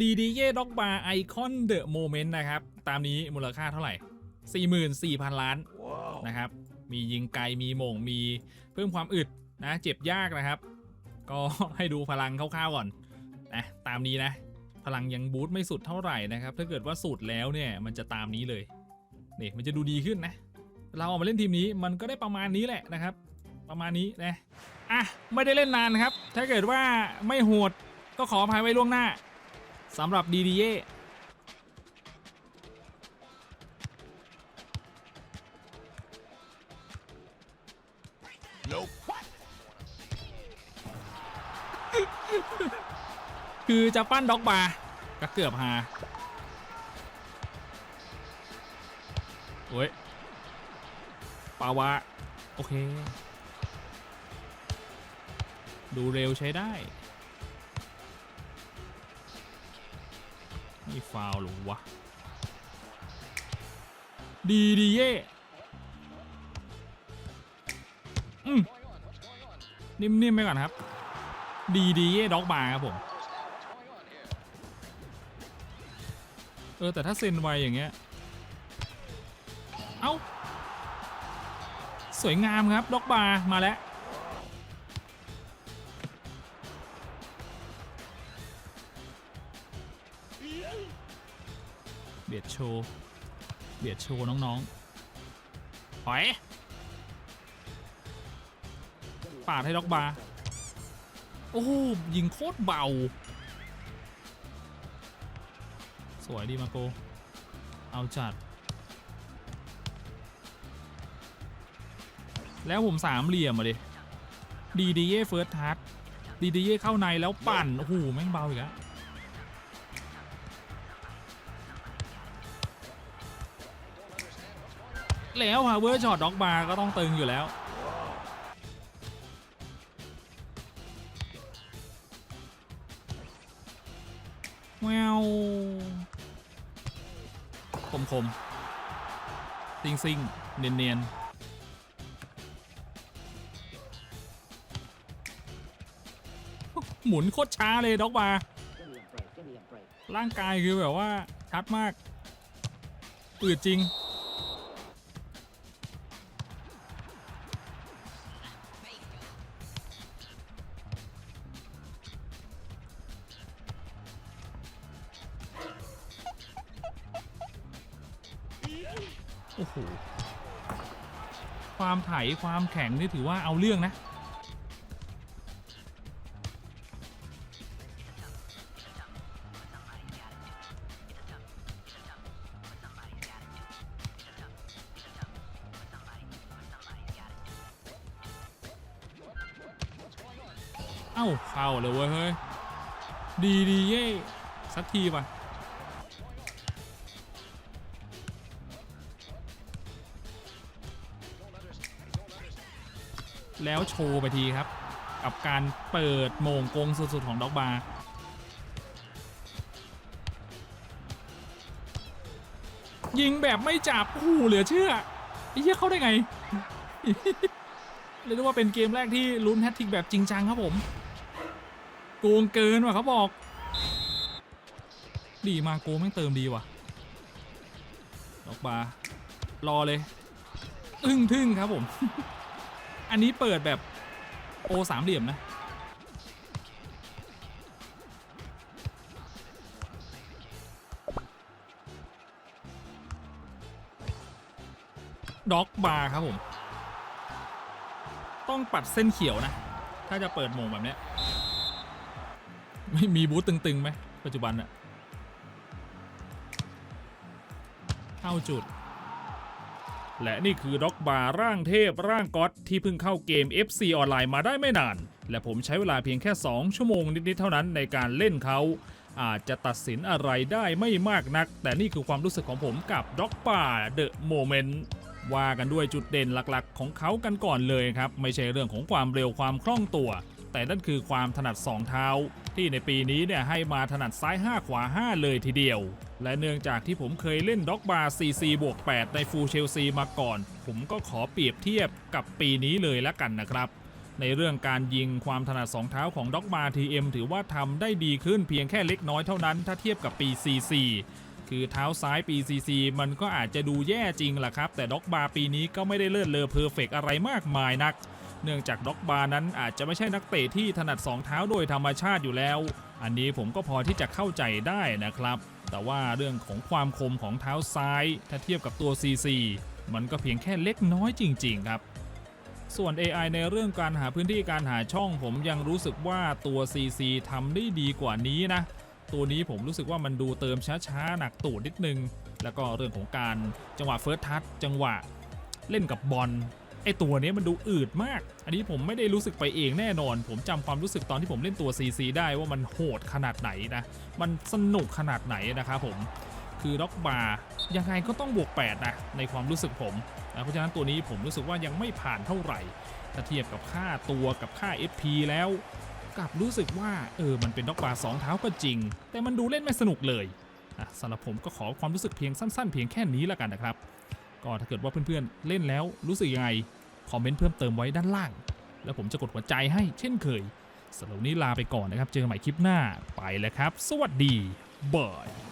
ดีดีเย่ด็อกบาร์ไอคอนเดอะโมเมนต์นะครับ ตามนี้มูลค่าเท่าไหร่ 44,000 ล้านนะครับ มียิงไกลมีโหม่งมีเพิ่มความอึดนะเจ็บยากนะครับ ก็ให้ดูพลังคร่าวๆก่อนนะตามนี้นะ พลังยังบูทไม่สุดเท่าไหร่นะครับ ถ้าเกิดว่าสุดแล้วเนี่ยมันจะตามนี้เลยนี่มันจะดูดีขึ้นนะ เราออกมาเล่นทีมนี้มันก็ได้ประมาณนี้แหละนะครับ ประมาณนี้นะอะไม่ได้เล่นนานครับ ถ้าเกิดว่าไม่โหดก็ขออภัยไว้ล่วงหน้า สำหรับดีดีเย่คือจะปั้นด็อกบาร์ก็เกือบหาโอ้ยปาวะ โอเค ดูเร็วใช้ได้ ม่ฟาวหรอวะ ดีดีเย่นิ่มๆไปก่อนครับ ดีดีเย่ด็อกบาร์ครับผม เออ แต่ถ้าเซ็นไวอย่างเงี้ย เอ้า สวยงามครับด็อกบาร์มาแล้ว เบียดโชว์เบียดโชว์น้องๆหอยปาดให้ด็อกบาร์โอ้ยิงโคตรเบา สวยดีมาโก เอาจัด แล้วผมสามเหลี่ยมมาดิดีดีเย่เฟิร์สทัชดีดีเย่เข้าในแล้วปั่น โอ้โห แม่งเบาอีกแล้ว แล้วฮะเวอร์ช็อตด็อกบาร์ก็ต้องตึงอยู่แล้วแววคมคมๆซิงซิงเนียนเนียนๆหมุนโคตรช้าเลยด็อกบาร์ร่างกายคือแบบว่าชัดมากอืดจริง โอ้โหความไถความแข็งนี่ถือว่าเอาเรื่องนะ เอ้าเข้าเลยเว้ยเฮ้ย ดีดีเย่สักทีป่ะ แล้วโชว์ไปทีครับ กับการเปิดโมงกงสุดๆของด็อกบาร์ยิงแบบไม่จับโอ้โหเหลือเชื่อไอ้เหี้ยเข้าได้ไงเรียกได้ว่าเป็นเกมแรกที่ลุ้นแฮตทิกแบบจริงจังครับผมโกงเกินว่ะเขาบอก ดีมาโกแม่งเติมดีว่ะดอกบาร์รอเลย อึ้งทึ่งครับผม อันนี้เปิดแบบโอสามเหลี่ยมนะ ด็อกบาร์ครับผม ต้องปัดเส้นเขียวนะ ถ้าจะเปิดโมงแบบเนี้ย ไม่มีบูธตึงๆไหมปัจจุบันอะเข้าจุด และนี่คือด็อกบาร์ร่างเทพร่างก๊อตที่เพิ่งเข้าเกม FC ออนไลน์มาได้ไม่นาน และผมใช้เวลาเพียงแค่ 2 ชั่วโมงนิดๆเท่านั้นในการเล่นเขา อาจจะตัดสินอะไรได้ไม่มากนัก แต่นี่คือความรู้สึกของผมกับด็อกบาร์เดอะโมเมนต์ว่ากันด้วยจุดเด่นหลักๆ ของเขากันก่อนเลยครับ ไม่ใช่เรื่องของความเร็วความคล่องตัว แต่นั่นคือความถนัด 2 เท้า ที่ในปีนี้เนี่ยให้มาถนัดซ้าย 5 ขวา 5 เลยทีเดียว และเนื่องจากที่ผมเคยเล่นด็อกบาร์ CC บวก 8 ในฟูลเชลซีมาก่อน ผมก็ขอเปรียบเทียบกับปีนี้เลยละกันนะครับในเรื่องการยิงความถนัดสองเท้าของด็อกบาทีเอ็มถือว่าทำได้ดีขึ้นเพียงแค่เล็กน้อยเท่านั้นถ้าเทียบกับปี CC คือเท้าซ้ายปี CC มันก็อาจจะดูแย่จริงแหละครับ แต่ด็อกบาปีนี้ก็ไม่ได้เลิศเลอเพอร์เฟกอะไรมากมายนัก เนื่องจากด็อกบานั้นอาจจะไม่ใช่นักเตะที่ถนัดสองเท้าโดยธรรมชาติอยู่แล้ว อันนี้ผมก็พอที่จะเข้าใจได้นะครับ แต่ว่าเรื่องของความคมของเท้าซ้าย ถ้าเทียบกับตัว CC มันก็เพียงแค่เล็กน้อยจริง ๆ ครับ ส่วน AI ในเรื่องการหาพื้นที่การหาช่องผมยังรู้สึกว่าตัว CC ทำได้ดีกว่านี้นะ ตัวนี้ผมรู้สึกว่ามันดูเติมช้าๆหนักตูดนิดนึง แล้วก็เรื่องของการจังหวะเฟิร์สทัชจังหวะเล่นกับบอล อตัวนี้มันดูอืดมาก อันนี้ผมไม่ได้รู้สึกไปเองแน่นอน ผมจำความรู้สึกตอนที่ผมเล่นตัว CC ได้ว่ามันโหดขนาดไหนนะ มันสนุกขนาดไหนนะครับผม คือด็อกบาร์ยังไงก็ต้องบวก 8 นะ ในความรู้สึกผมนะเพราะฉะนั้นตัวนี้ผมรู้สึกว่ายังไม่ผ่านเท่าไหร่ถ้าเทียบกับค่าตัวกับค่า FP แล้วกลับรู้สึกว่าเออมันเป็นด็อกบาร์สองเท้าก็จริง แต่มันดูเล่นไม่สนุกเลยอะสำหรับผมก็ขอความรู้สึกเพียงสั้น ๆ เพียงแค่นี้แล้วกันนะครับก็ถ้าเกิดว่าเพื่อนๆเล่นแล้วรู้สึกยังไง คอมเมนต์เพิ่มเติมไว้ด้านล่าง แล้วผมจะกดหัวใจให้เช่นเคยสำหรับวันนี้ลาไปก่อนนะครับ เจอกันใหม่คลิปหน้าไปแล้วครับ สวัสดีบาย